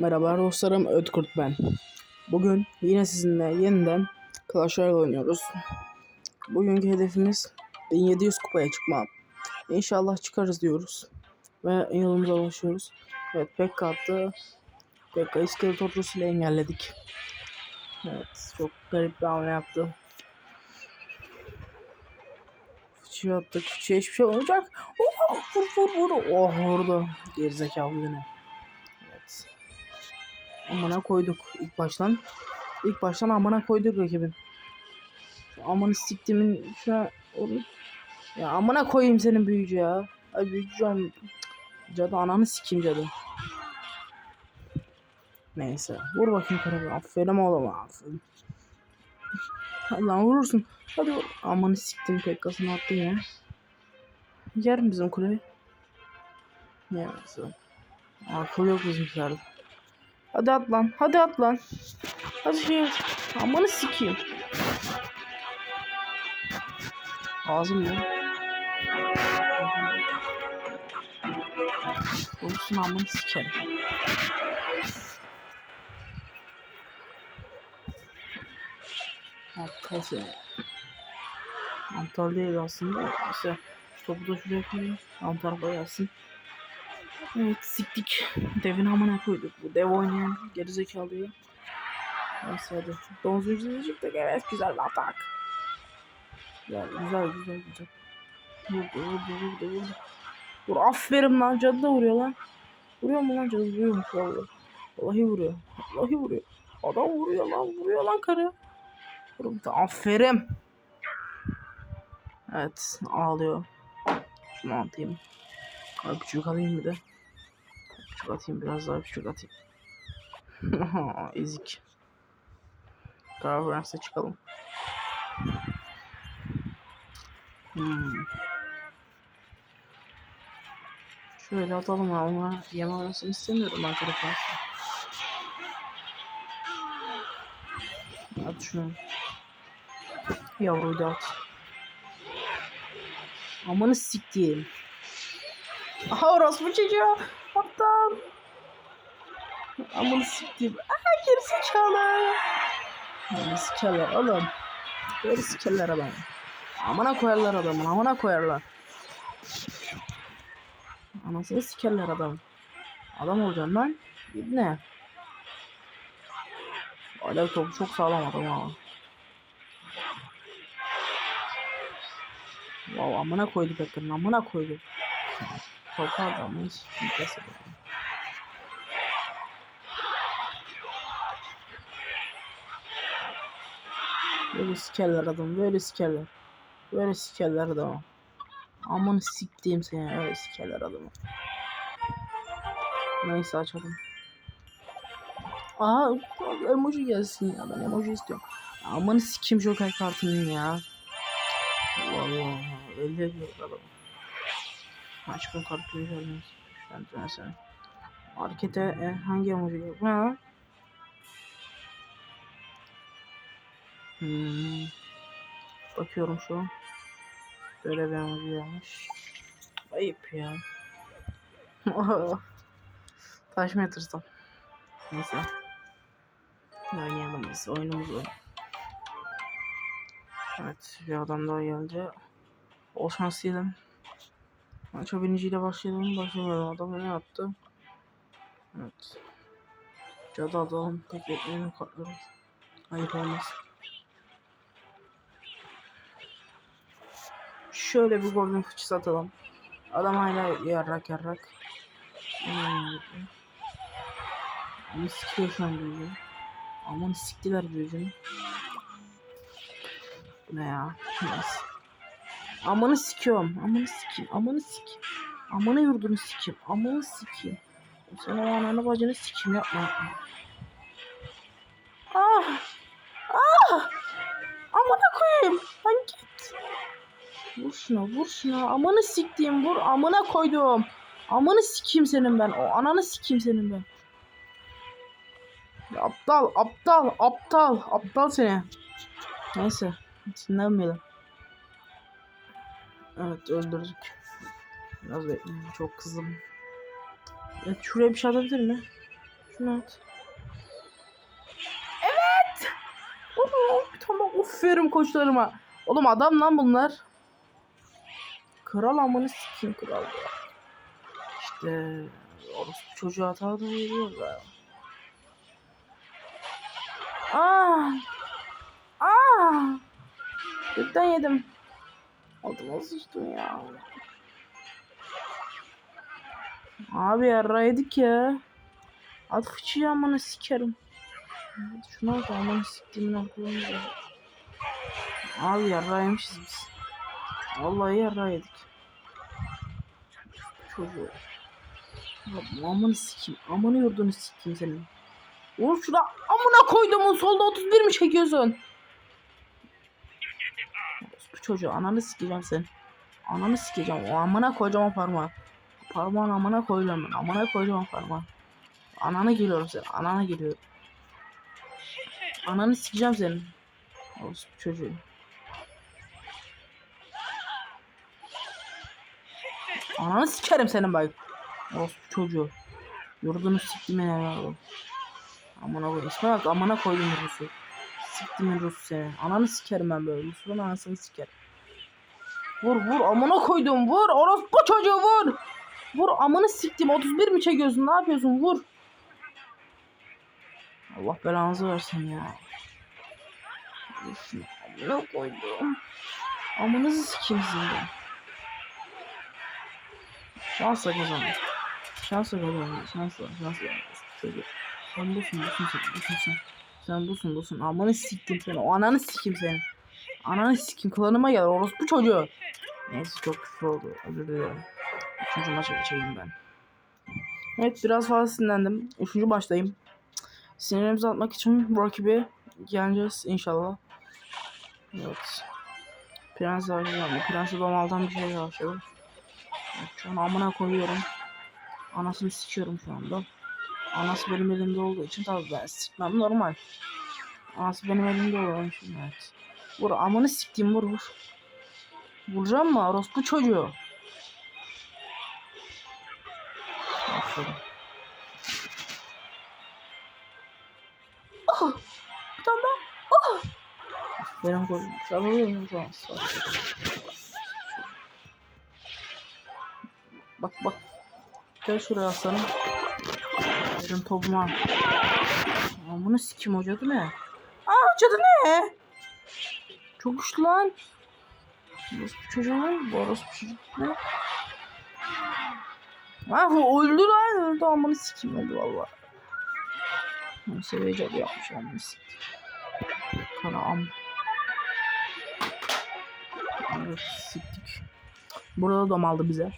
Merhaba dostlarım, Ötkurt ben. Bugün yine sizinle yeniden Clash Royale oynuyoruz. Bugünkü hedefimiz 1700 kupaya çıkma. İnşallah çıkarız diyoruz. Ve yolumuza başlıyoruz. Evet, Pekka attı. Pekka iskelet ordusuyla engelledik. Evet, çok garip bir hamle yaptı. Fıçıya attı. Fıçıya hiçbir şey olmayacak. Oh, vur vur vur. Oh vurdu. Gerizekalı yine. Amına koyduk ilk baştan. İlk baştan amına koyduk rakibin. Şu Amanı siktimin şu an oğlum. Ya amına koyayım senin büyücü ya. Ay büyücü can. Cadı ananı sikeyim cadı. Neyse. Vur bakayım karabi. Aferin oğlum aferin. Lan vurursun. Hadi vur. Amanı siktim pekkasını attı yine. Yer mi bizim kuleyi? Yemez. Akıl yok bizimkilerde. Hadi at lan. Hadi at lan. Hadi şey. Amanı sikeyim. Ağzım ya. Olsun amanı sikerim. Aptal değil aslında. İşte topu da şuraya. Alt tarafa gelsin. Evet siktik. Devin amına koyduk. Bu dev oynayan gerizekalıyı. Neyse hadi. Donuz çıktık. Evet güzel bir atak. Güzel güzel güzel güzel. Vurdu vurdu vurdu vurdu. Vur aferin lan cadı da vuruyor lan. Vuruyor mu lan cadı vuruyormuş vallahi. Vallahi vuruyor. Vallahi vuruyor. Adam vuruyor lan vuruyor lan karı. Vurdu aferin. Evet ağlıyor. Şunu atayım. Abi küçük alayım bir de. Küçük atayım biraz daha küçük atayım. Ezik. Verirse çıkalım. Hmm. Şöyle atalım ona yem almasını istemiyorum tarafa. At şunu. Yavruyu da at. Amanı siktiğim. Aha orospu çocuğu. Aptal. Amanı siktiğim. Aha geri zekalı. Amanı sikerler oğlum. Geri sikerler adamı. Amına koyarlar adamı. Amına koyarlar. Anasını sikerler adamı. Adam olacaksın lan. Ne? Alev topu çok sağlam adam ama. Wow amına koydu Pekka'nın amına koydu. Topu adamı hiç Böyle sikerler adam böyle sikerler. Böyle sikerler adamı. Aman siktiğim seni öyle sikerler adamı. Neyse açalım. Aa emoji gelsin ya ben emoji istiyorum. Aman sikeyim joker kartının ya. Vallahi öyle diyor adam. Görmez. Ben de mesela. Markete e, hangi emoji geliyor? Bu ne lan? Hmm. Bakıyorum şu an. Böyle bir emoji gelmiş. Ayıp ya. Taş mı yatırsam? Neyse. Oynayalım biz. Oyunumuzu. Evet. Bir adam daha geldi. O şanslıydım. Maça biniciyle başlayalım. Başlayalım. Adam ne yaptı? Evet. Cadı adam tek ekmeğini katlarız. Ayıp olmaz. Şöyle bir golden fıçısı atalım. Adam hala yarrak yarrak. Ama sikiyor şu an büyücü. Aman siktiler büyücünü. Ne ya? Neyse. Amanı sikiyorum. Amanı sikeyim. Amanı sikeyim. Amanı yurdunu sikeyim. Amanı sikeyim. Sen o ananı bacını sikeyim yapma yapma. Ah! Ah! Amına koyayım. Lan git. Vur şuna vur şuna. Amanı siktiğim vur. Amına koydum. Amanı sikeyim senin ben. O ananı sikeyim senin ben. Aptal aptal aptal aptal seni. Neyse. Sinirlenmeyelim. Evet öldürdük. Biraz bekleyin çok kızdım. Evet şuraya bir şey atabilir mi? Şunu at. Evet. Oğlum tamam aferin koçlarıma. Oğlum adam lan bunlar. Kral amını sikeyim kral ya. İşte orospu çocuğa hata da veriyor da. Aa! Aa! Gökten yedim. Altıma sıçtım ya. Abi yarra yedik ya. At fıçıyı amına sikerim. Şuna bak amına siktiğimin aklını Abi yarra yemişiz biz. Vallahi yarra yedik. Çocuğu. Ya amını sikeyim. Amını yurdunu sikeyim senin. Oğlum şurada amına koyduğumun solda 31 mi çekiyorsun? Çocuğu ananı sikeceğim sen. Ananı sikeceğim. O amına koyacağım o parmağı. Parmağın amına koyacağım ben. Amına koyacağım o parmağı. Anana geliyorum sen. Anana geliyorum. Ananı sikeceğim senin. Olsun çocuğu. Ananı sikerim senin bak. Olsun çocuğu. Yurdunu siktimin evladım. Amına koy. İsme bak amına koydum Rus'u. Siktimin Rus'u seni. Ananı sikerim ben böyle. Rus'un anasını sikerim. Vur vur amına koydum vur. Orospu çocuğu vur. Vur amını siktim. 31 mi çekiyorsun? Ne yapıyorsun? Vur. Allah belanızı versin ya. Amına koydum. Amınızı sikeyim sizin de. Şansla kazandım. Şansla kazandım. Şansla. Şansla. Çocuğu. Sen busun sen. Busun sen. Sen busun busun. Amanı siktim seni. O ananı sikim seni. Ananı sikim. Klanıma gel. Orospu çocuğu. Neyse çok küfür oldu. Özür dilerim. Üçüncü maça geçeyim ben. Evet biraz fazla sinirlendim. Üçüncü başlayayım. Sinirlerimizi atmak için bu rakibi geleceğiz inşallah. Evet. Prens harcayacağım. Prensi domaldan bir şey harcadım. Evet, şu an amına koyuyorum. Anasını sikiyorum şu anda. Anası benim elimde olduğu için tabii ben sikmem normal. Anası benim elimde olduğu için evet. Vur amını siktiğim vur vur. Vuracağım mı? Orospu çocuğu. Aferin. Ah! Bir tane. Ah! Aferin koydum. Sarılıyorum şu an. Bak bak. Gel şuraya aslanım. Verin topumu al. Aa, bunu sikim hoca adı ne? Aa cadı ne? Çok güçlü lan. Orospu çocuğu mu? Bu orospu çocuk ne? Ah öldü lan öldü amını sikim öldü valla. Seviye cadı yapmış amını sikim. Kara am. Evet siktik. Burada dom aldı bize.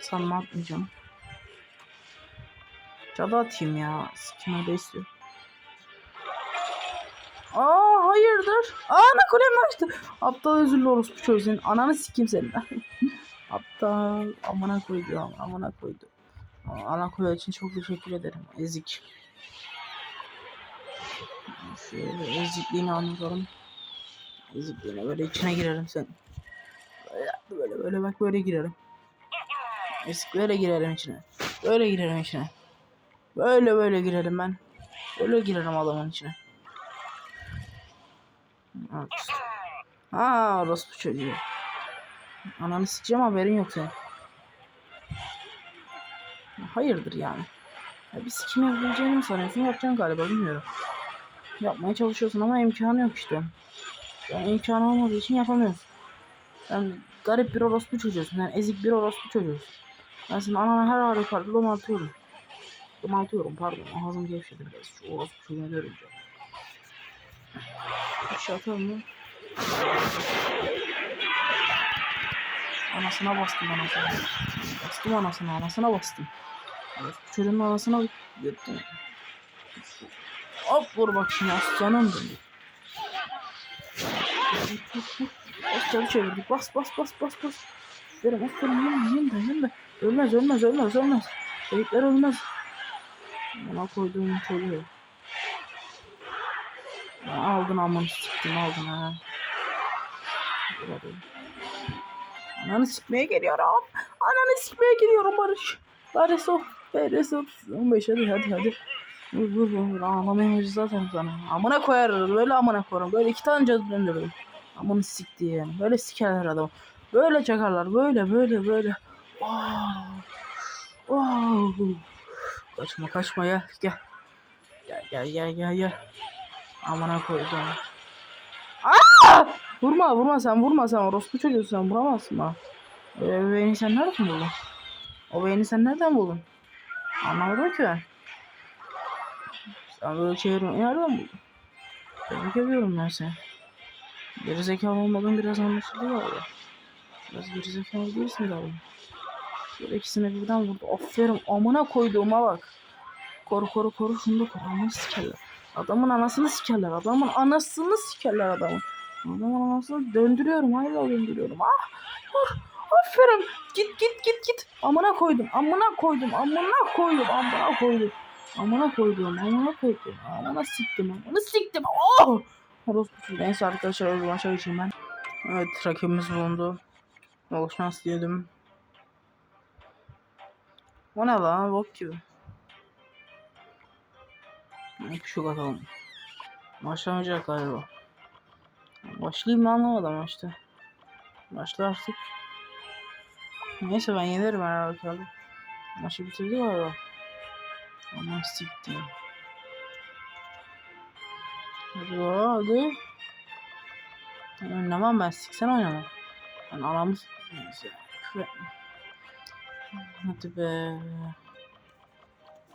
Sanma atmayacağım. Cadı atayım ya. Sikim öyle istiyor. Aa hayırdır? Aa ne kulem açtı. Aptal özürlü orospu çocuğu senin. Ananı sikeyim senin. Aptal. Amına koydu. Amına koydu. Ana koyduğu için çok teşekkür ederim. Ezik. Şöyle ezikliğini anlatalım. Ezikliğine böyle içine girerim sen. Böyle, böyle bak böyle girerim. Böyle girerim içine. Böyle girerim içine. Böyle böyle girerim ben. Böyle girerim adamın içine. Evet. Ha orospu çocuğu. Ananı sikeceğim haberin yok senin. Hayırdır yani. Ya bir sikim yapabileceğini mi sanıyorsun? Yapacaksın galiba bilmiyorum. Yapmaya çalışıyorsun ama imkanı yok işte. Yani imkanı olmadığı için yapamıyorsun. Sen garip bir orospu çocuğusun. Yani ezik bir orospu çocuğusun. Ben senin anana her halükarda domaltıyorum. Domaltıyorum pardon. Ağzım gevşedi biraz. Şu orospu çocuğunu görünce. Aşağı atalım mı? Anasına bastım anasına. Bastım anasına anasına bastım. Çocuğun anasına gittim. Hop vur bak şimdi aslanım benim. Aslanı çevirdik. Bas bas bas bas bas. Verim aferin yanında yanında yanında. Ölmez ölmez ölmez ölmez. Beyitler ölmez. Bana koyduğum. Ya aldın amını siktim aldın ha. Ananı sikmeye geliyorum. Ananı sikmeye geliyorum Barış. Bari sok. Bari sok. 15 hadi hadi hadi. Vur vur vur. Anlamayız zaten sana. Amına koyarız. Böyle amına koyarım. Böyle iki tane cadı döndürürüm. Amını sikti yani. Böyle sikerler adam. Böyle çakarlar. Böyle böyle böyle. Oh. Oh. Kaçma kaçma gel gel. Gel gel gel gel gel. Amına koydum. Aa! Vurma vurma sen vurma sen orospu çocuğu sen vuramazsın. Ee, beyni sen nereden buldun? O beyni sen nereden buldun? Anlamadım ki ben. Sen böyle çevirmeyi nereden buldun? Tebrik ediyorum ben seni. Gerizekalı olmadığın biraz anlaşıldı galiba. Biraz gerizekalı değilsin galiba. Şöyle ikisine birden vurdu. Aferin amına koyduğuma bak. Koru koru koru şunu da koru. Amına sikerler. Adamın anasını sikerler. Adamın anasını sikerler adamın. Adamın anasını döndürüyorum. Hala döndürüyorum. Ah! Vur! Aferin. Git git git git. Amına koydum. Amına koydum. Amına koydum. Amına koydum. Amına koydum. Amına koydum. Amına siktim. Amına siktim. Oh! Orospu çocuğu. Neyse arkadaşlar o zaman içeyim ben. Evet rakibimiz bulundu. Bol şans diyelim. O ne lan? Bok gibi. İki şu atalım. Başlamayacak galiba. Başlayayım mı anlamadım işte. Başla artık. Neyse ben yenerim herhalde. Maçı bitirdi galiba. Aman siktir. Hadi hadi. Oynamam ben siksen oynamam. Ben aramız... Neyse. küfür etme. Hadi be.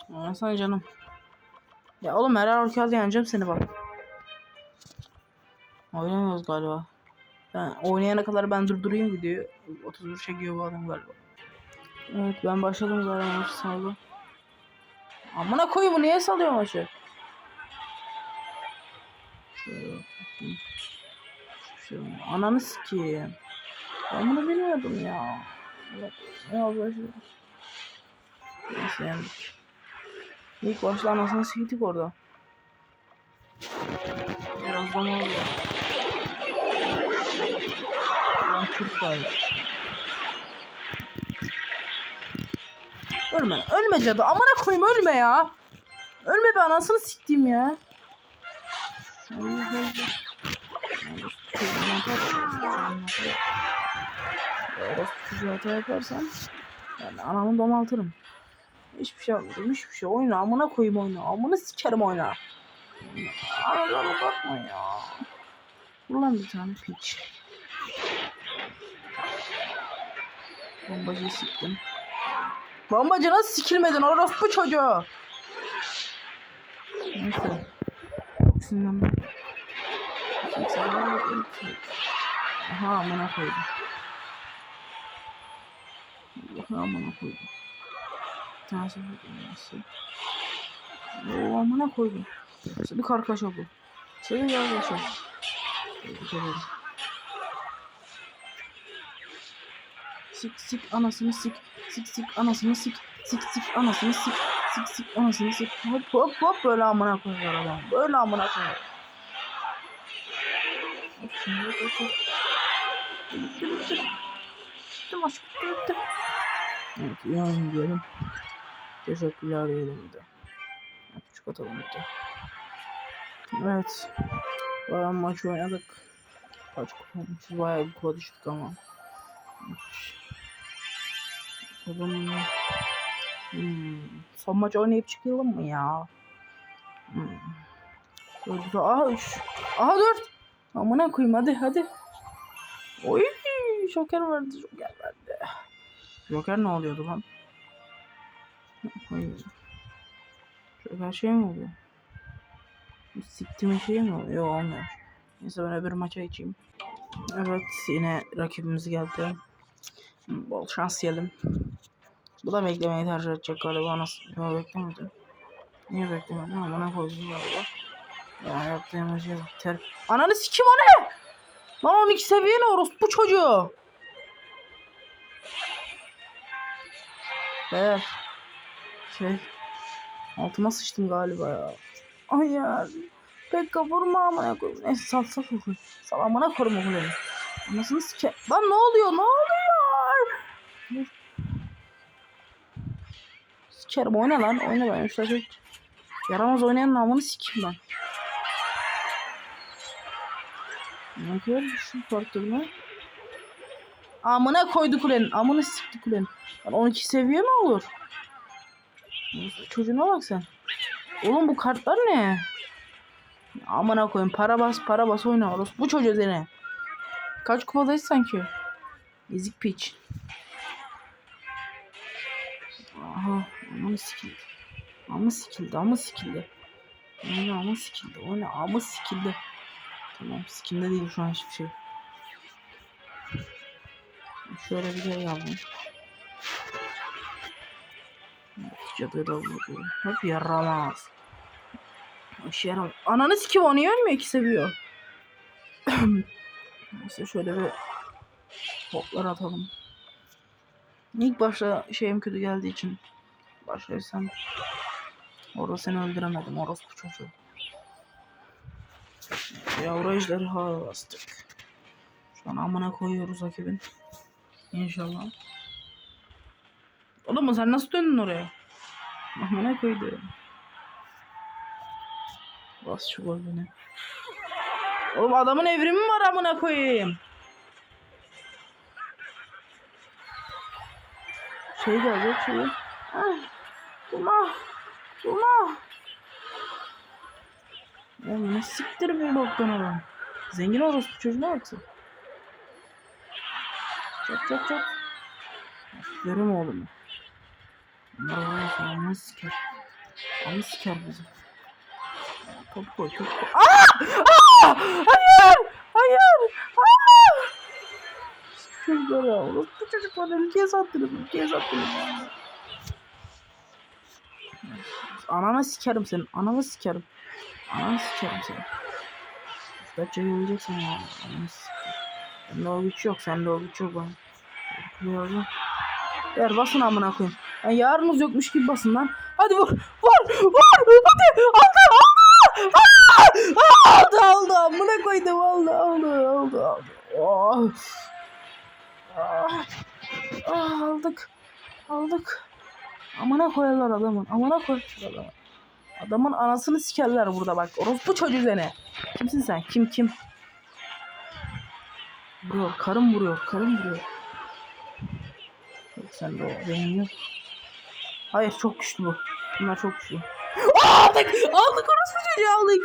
Oynasana canım. Ya oğlum her orkada yeneceğim seni bak. Oynamıyoruz galiba. Ben oynayana kadar ben durdurayım videoyu. 31 çekiyor bu adam galiba. Evet ben başladım zaten maçı saldı. Amına koyayım bu niye salıyor maçı? Ananı sikeyim. Ben bunu bilmiyordum ya. Ya başladı. Neyse yendik. İlk başta anasını siktik orada. Biraz zaman oldu. Ben Türk galiba. Ölme, ölme cadı. Amına koyayım ölme ya. Ölme be anasını siktim ya. Orospu çocuğu hata yaparsam yani anamı domaltırım. Hiçbir şey yapmadım. Hiçbir şey. Oyna. Amına koyayım oyna. Amına sikerim oyna. Aralara bakma ya. Ulan bir tane piç. Bombacıyı siktim. Bombacı nasıl sikilmedin orospu çocuğu? Neyse. Sinirlendim. ben. Aha amına koydum. Amına koydum. Tanesi nasıl? Oo amına koydum. Seni karkaş oldu. Seni karkaş oldu. Tebrik ederim. Sik sik anasını sik. Sik sik anasını sik. Sik sik anasını sik. Sik sik anasını sik. Hop hop hop böyle amına koyuyor adam. Böyle amına koyuyor. Şimdi hop hop hop. Evet yani diyelim. Teşekkürler diyelim de. Küçük atalım bir de. Evet. Bayağı maç oynadık. Kaç kupa? Bayağı bir kupa düştük ama. Bakalım. Hmm. Son maç oynayıp çıkalım mı ya? Hmm. Dördü Aha üç. Aha dört. Amına koyayım hadi hadi. Oy. Joker verdi. Joker verdi. Joker ne oluyordu lan? Hayır. Joker şey mi oluyor? Siktimin şey mi oluyor? Yok olmuyor. Neyse ben öbür maça geçeyim. Evet yine rakibimiz geldi. Bol şans diyelim. Bu da beklemeyi tercih edecek galiba. Nasıl? Yok beklemedi. Niye beklemedi? Ama ne koydum galiba. Ya yaptığım şey ter... Ananı sikim o ne? Lan 12 seviye ne orospu çocuğu? Beyler. Şey. Altıma sıçtım galiba ya. Ay ya. Pek vurma amına koyayım. Neyse sal sal sal. Sal amına koyayım. Anasını sike. Lan ne oluyor? Ne oluyor? Sikerim oyna lan oyna ben. Şu çocuk yaramaz oynayan namını sikeyim ben. Ne yapıyor şu portunu? Amına koydu kulenin. Amına sikti kulenin. Lan 12 seviye mi olur? Çocuğuna bak sen. Oğlum bu kartlar ne? Amına koyayım para bas para bas oyna. Bu çocuğu seni. Kaç kupadayız sanki? Ezik piç. Aha ama sikildi. Ama sikildi ama sikildi. Ama sikildi. Oyna ama sikildi. Tamam sikimde değil şu an hiçbir şey. Şöyle bir şey yapalım. Cadığı da vurdu. Hep yaramaz. Boş yaram. Ananı sikim o niye ölmüyor ki seviyor. Neyse şöyle bir hoplar atalım. İlk başta şeyim kötü geldiği için başlarsam orada seni öldüremedim orospu çocuğu. Yavru ejderha bastık. Şu an amına koyuyoruz rakibin. İnşallah. Oğlum sen nasıl döndün oraya? Amına koydu. Bas şu golünü. Oğlum adamın evrimi var amına koyayım. Şey gelecek şey. Ah. Durma. Oğlum ne siktir bir boktan adam. Zengin orospu çocuğuna baksın. Çok çok çok. Aferin oğlum. Ya ama siker. Ama siker bizi. Top koy top koy. Aa! Aa! Hayır! Hayır! Aa! Çocuklar ya. Orospu çocuklar ülkeye sattınız. Ülkeye sattınız. Ananı sikerim senin. Ananı sikerim. Ananı sikerim seni. Üstadça yiyeceksin ya. Ananı sikerim. Güç yok. O güç yok. Ben. Korkuyorum. Ver basın amına koyayım. Yani yarınız yokmuş gibi basın lan. Hadi vur. Vur. Vur. Hadi. Aldı. Aldı. Aldı. Aldı. Amına koydum. Aldı. Aldı. Aldı. Aldı. Oh. Ah. Ah, aldık. Aldık. Amına koyarlar adamın. Amına koyarlar adamın. Adamın anasını sikerler burada bak. Orospu çocuğu seni. Kimsin sen? Kim kim? Vuruyor. Karım vuruyor. Karım vuruyor. Sen de o. Benim yok. Hayır çok güçlü bu. Bunlar çok güçlü. Aldık! Aldık orospu çocuğu aldık.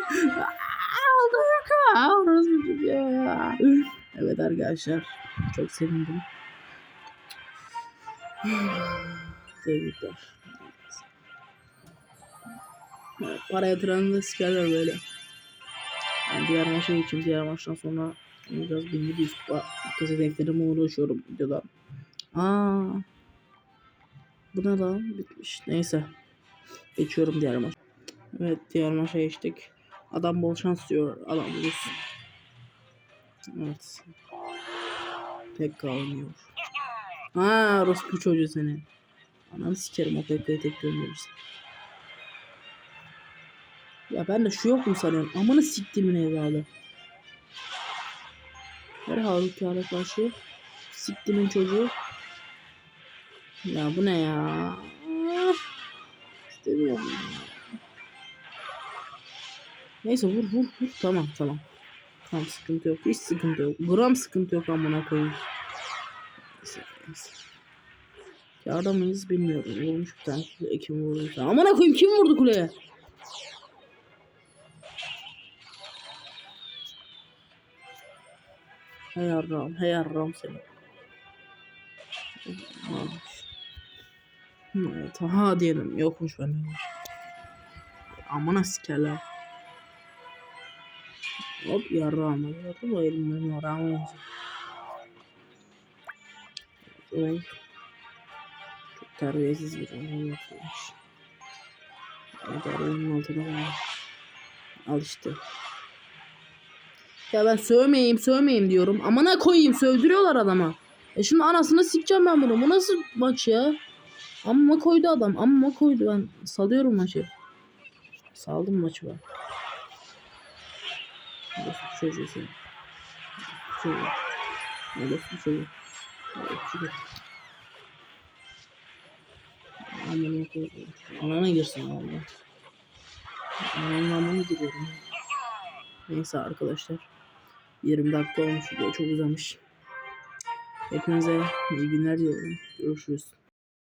Aldık. Orospu çocuğu. Evet arkadaşlar. Çok sevindim. Tebrikler. Evet, para yatıranı da sikerler böyle. Ben diğer maça geçeyim. Diğer maçtan sonra biraz 1700 kupa kasa defterime uğraşıyorum videoda. Aa. Bu ne lan? Bitmiş. Neyse. Geçiyorum diğer maç. Evet diğer maça geçtik. Adam bol şans diyor. Adam bulursun. Evet. Tek kalmıyor. Ha orospu çocuğu seni. Ananı sikerim o PK'yı tek gönderirsin. Ya ben de şu yok mu sanıyorum? Amanı siktimin evladı. Her halükarlık başı. Siktimin çocuğu. Ya bu ne ya? İstemiyorum. Neyse vur vur vur. Tamam tamam. Tamam sıkıntı yok. Hiç sıkıntı yok. Gram sıkıntı yok amına koyayım. Neyse neyse. Kârda mıyız bilmiyorum. Vurmuş bir tane. Kim vurdu? Amına koyayım kim vurdu kuleye? Hey yarram, hey yarram seni. Evet, ha diyelim. Yokmuş bende. Amına sikerler. Hop yarrağıma bu elimden yarrağıma olacak. Evet. Çok terbiyesiz bir oyun yapıyormuş. Da oyunun altına. Al işte. Ya ben sövmeyeyim sövmeyeyim diyorum. Amına koyayım sövdürüyorlar adama. E şimdi anasını sikeceğim ben bunu. Bu nasıl maç ya? Amma koydu adam. Amma koydu ben. Salıyorum maçı. Saldım maçı ben. Orospu çocuğu seni. Çocuğu. Orospu çocuğu. Amına koyayım. Anana girsin valla. Ananın amına giriyorum. Neyse arkadaşlar. 20 dakika olmuş çok uzamış. Hepinize iyi günler diliyorum. Görüşürüz.